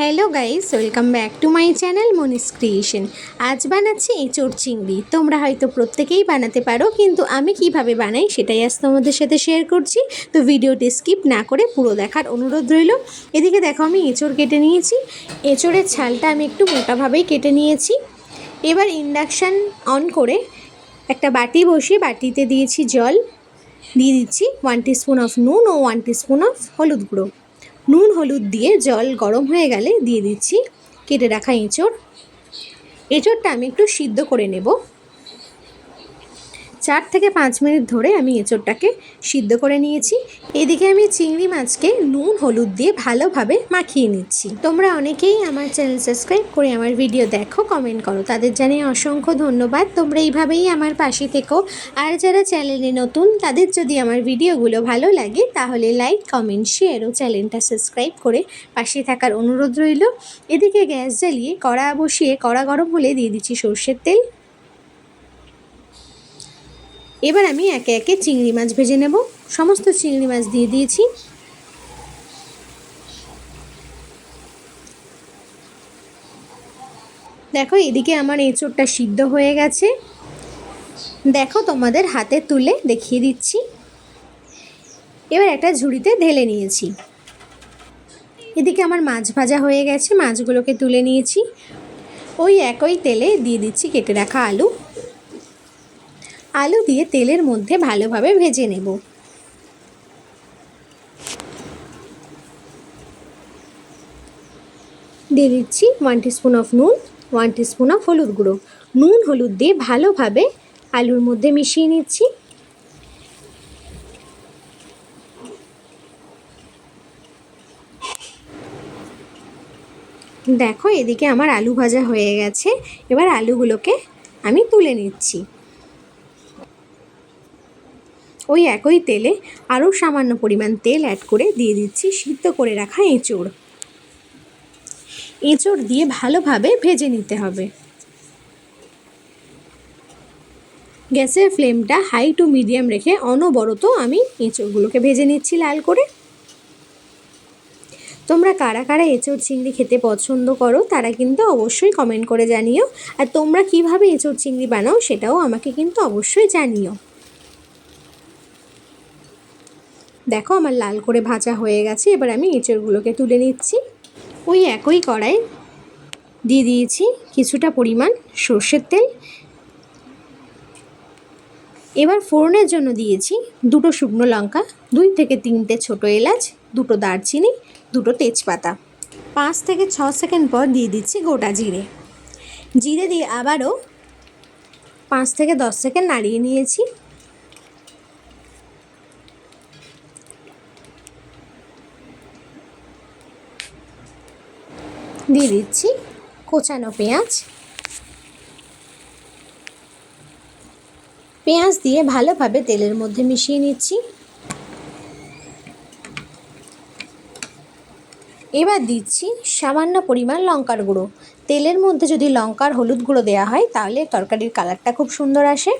Hello guys, welcome back to my channel Monis creation. আজ বানাচ্ছি এঁচোড় চিংড়ি। তোমরা হয়তো প্রত্যেকেই বানাতে পারো, কিন্তু আমি কীভাবে বানাই সেটাই আজ তোমাদের সাথে শেয়ার করছি। তো ভিডিওটি স্কিপ না করে পুরো দেখার অনুরোধ রইল। এদিকে দেখো আমি এঁচোড় কেটে নিয়েছি। এঁচোড়ের ছালটা আমি একটু মোটাভাবেই কেটে নিয়েছি। এবার ইন্ডাকশান অন করে একটা বাটি বসিয়ে বাটিতে দিয়েছি জল। দিয়ে দিচ্ছি ওয়ান টিস্পুন অফ নুন ও ওয়ান টিস্পুন অফ হলুদ গুঁড়ো। নুন হলুদ দিয়ে জল গরম হয়ে গেলে দিয়ে দিচ্ছি। কেটে রাখা এঁচড়। এঁচড়টা আমি একটু সিদ্ধ করে নেব। চার থেকে পাঁচ মিনিট ধরে আমি এঁচড়টাকে সিদ্ধ করে নিয়েছি। এদিকে আমি চিংড়ি মাছকে নুন, হলুদ দিয়ে ভালোভাবে মাখিয়ে নিচ্ছি। তোমরা অনেকেই আমার চ্যানেল সাবস্ক্রাইব করে আমার ভিডিও দেখো, কমেন্ট করো। তাদের জানিয়ে অসংখ্য ধন্যবাদ। তোমরা এইভাবেই আমার পাশে থেকো। আর যারা চ্যানেলে নতুন, তাদের যদি আমার ভিডিওগুলো ভালো লাগে, তাহলে লাইক, কমেন্ট, শেয়ার ও চ্যানেলটা সাবস্ক্রাইব করে পাশে থাকার অনুরোধ রইল। এদিকে গ্যাস জ্বালিয়ে কড়া বসিয়ে কড়া গরম হলে দিয়ে দিচ্ছি সর্ষের তেল। এবার আমি একে একে চিংড়ি মাছ ভেজে নেব। সমস্ত চিংড়ি মাছ দিয়ে দিয়েছি। দেখো, এদিকে আমার এঁচোড়টা সিদ্ধ হয়ে গেছে। দেখো, তোমাদের হাতে তুলে দেখিয়ে দিচ্ছি। এবার একটা ঝুড়িতে ঢেলে নিয়েছি। এদিকে আমার মাছ ভাজা হয়ে গেছে, মাছগুলোকে তুলে নিয়েছি। ওই একই তেলে দিয়ে দিচ্ছি কেটে রাখা আলু। আলু দিয়ে তেলের মধ্যে ভালোভাবে ভেজে নেব। দিয়ে দিচ্ছি ওয়ান টিস্পুন অফ নুন ওয়ান টিস্পুন অফ হলুদ গুঁড়ো। নুন, হলুদ দিয়ে ভালোভাবে আলুর মধ্যে মিশিয়ে নিচ্ছি। দেখো এদিকে আমার আলু ভাজা হয়ে গেছে। এবার আলুগুলোকে আমি তুলে নিচ্ছি। ওই একই তেলে আরও সামান্য পরিমাণ তেল অ্যাড করে দিয়ে দিচ্ছি সিদ্ধ করে রাখা এঁচড়। এঁচড় দিয়ে ভালোভাবে ভেজে নিতে হবে। গ্যাসের ফ্লেমটা হাই টু মিডিয়াম রেখে অনবরত আমি এঁচড়গুলোকে ভেজে নিচ্ছি লাল করে। তোমরা কারা কারা এঁচড় চিংড়ি খেতে পছন্দ করো তারা কিন্তু অবশ্যই কমেন্ট করে জানিও। আর তোমরা কীভাবে এঁচড় চিংড়ি বানাও সেটাও আমাকে কিন্তু অবশ্যই জানিও। দেখো আমার লাল করে ভাজা হয়ে গেছে, এবার আমি এঁচড়গুলোকে তুলে নিচ্ছি। ওই একই কড়াই দিয়ে দিয়েছি কিছুটা পরিমাণ সর্ষের তেল। এবার ফোড়নের জন্য দিয়েছি দুটো শুকনো লঙ্কা, দুই থেকে তিনটে ছোটো এলাচ, দুটো দারচিনি, দুটো তেজপাতা। পাঁচ থেকে ছ সেকেন্ড পর দিয়ে দিচ্ছি গোটা জিরে। জিরে দিয়ে আবারও পাঁচ থেকে দশ সেকেন্ড নাড়িয়ে নিয়েছি। দিয়ে দিচ্ছি কোচানো পেঁয়াজ। পেঁয়াজ দিয়ে ভালোভাবে তেলের মধ্যে মিশিয়ে নিচ্ছি। এবার দিচ্ছি সামান্য পরিমাণ লঙ্কার গুঁড়ো। তেলের মধ্যে যদি লঙ্কার হলুদ গুঁড়ো দেওয়া হয় তাহলে তরকারির কালারটা খুব সুন্দর আসে।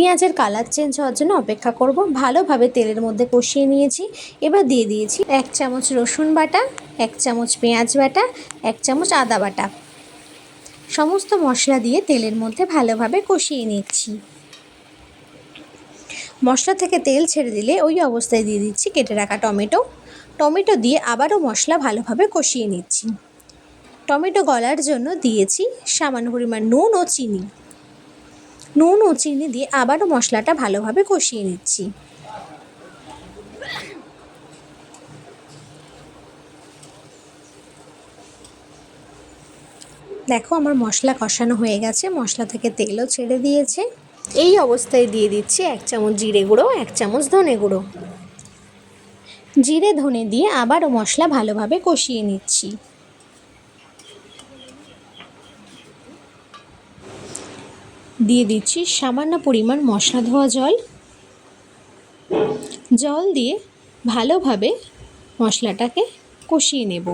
পেঁয়াজের কালার চেঞ্জ হওয়ার জন্য অপেক্ষা করব। ভালোভাবে তেলের মধ্যে কষিয়ে নিয়েছি। এবার দিয়ে দিয়েছি এক চামচ রসুন বাটা, এক চামচ পেঁয়াজ বাটা, এক চামচ আদা বাটা। সমস্ত মশলা দিয়ে তেলের মধ্যে ভালোভাবে কষিয়ে নিচ্ছি। মশলা থেকে তেল ছেড়ে দিলে ওই অবস্থায় দিয়ে দিচ্ছি কেটে রাখা টমেটো। টমেটো দিয়ে আবারও মশলা ভালোভাবে কষিয়ে নিচ্ছি। টমেটো গলার জন্য দিয়েছি সামান্য পরিমাণ নুন ও চিনি। নুন ও চিনি দিয়ে আবারও মশলাটা ভালোভাবে কষিয়ে নিচ্ছি। দেখো আমার মশলা কষানো হয়ে গেছে, মশলা থেকে তেলও ছেড়ে দিয়েছে। এই অবস্থায় দিয়ে দিচ্ছি এক চামচ জিরে গুঁড়ো, এক চামচ ধনে গুঁড়ো। জিরে ধনে দিয়ে আবারও মশলা ভালোভাবে কষিয়ে নিচ্ছি। দিয়ে দিচ্ছি সামান্য পরিমাণ মশলা ধোয়া জল। জল দিয়ে ভালোভাবে মশলাটাকে কষিয়ে নেব।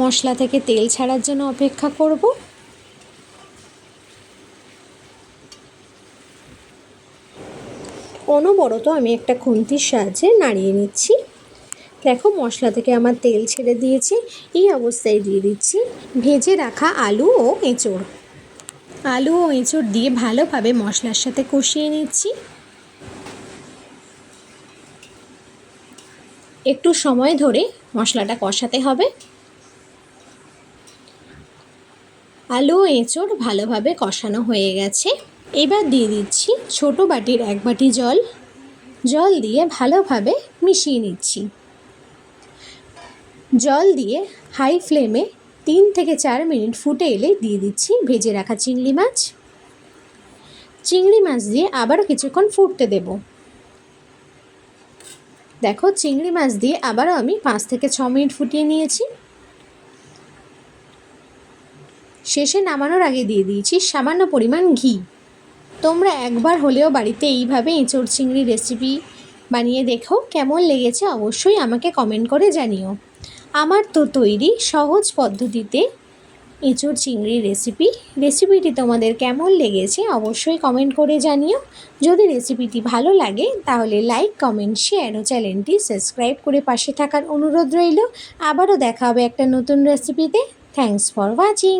মশলা থেকে তেল ছাড়ার জন্য অপেক্ষা করব। অনবরত আমি একটা খুন্তির সাহায্যে নাড়িয়ে নিচ্ছি। দেখো মশলা থেকে আমার তেল ছেড়ে দিয়েছে। এই অবস্থায় দিয়ে দিচ্ছি ভেজে রাখা আলু ও এঁচড়। আলু ও এঁচড় দিয়ে ভালোভাবে মশলার সাথে কষিয়ে নিচ্ছি। একটু সময় ধরে মশলাটা কষাতে হবে। আলু ও এঁচড় ভালোভাবে কষানো হয়ে গেছে। এবার দিয়ে দিচ্ছি ছোট বাটির এক বাটি জল। জল দিয়ে ভালোভাবে মিশিয়ে নিচ্ছি। জল দিয়ে হাই ফ্লেমে তিন থেকে চার মিনিট ফুটে এলে দিয়ে দিচ্ছি ভেজে রাখা চিংড়ি মাছ। চিংড়ি মাছ দিয়ে আবারও কিছুক্ষণ ফুটতে দেব। দেখো, চিংড়ি মাছ দিয়ে আবারও আমি পাঁচ থেকে ছ মিনিট ফুটিয়ে নিয়েছি। শেষে নামানোর আগে দিয়ে দিয়েছি সামান্য পরিমাণ ঘি। তোমরা একবার হলেও বাড়িতে এইভাবে এঁচড় চিংড়ি রেসিপি বানিয়ে দেখো, কেমন লেগেছে অবশ্যই আমাকে কমেন্ট করে জানিও। আমার তো তৈরি সহজ পদ্ধতিতে এঁচুর চিংড়ি রেসিপি রেসিপিটি তোমাদের কেমন লেগেছে অবশ্যই কমেন্ট করে জানিও। যদি রেসিপিটি ভালো লাগে, তাহলে লাইক কমেন্ট শেয়ার ও চ্যানেলটি সাবস্ক্রাইব করে পাশে থাকার অনুরোধ রইল। আবারও দেখা হবে একটা নতুন রেসিপিতে থ্যাংকস ফর ওয়াচিং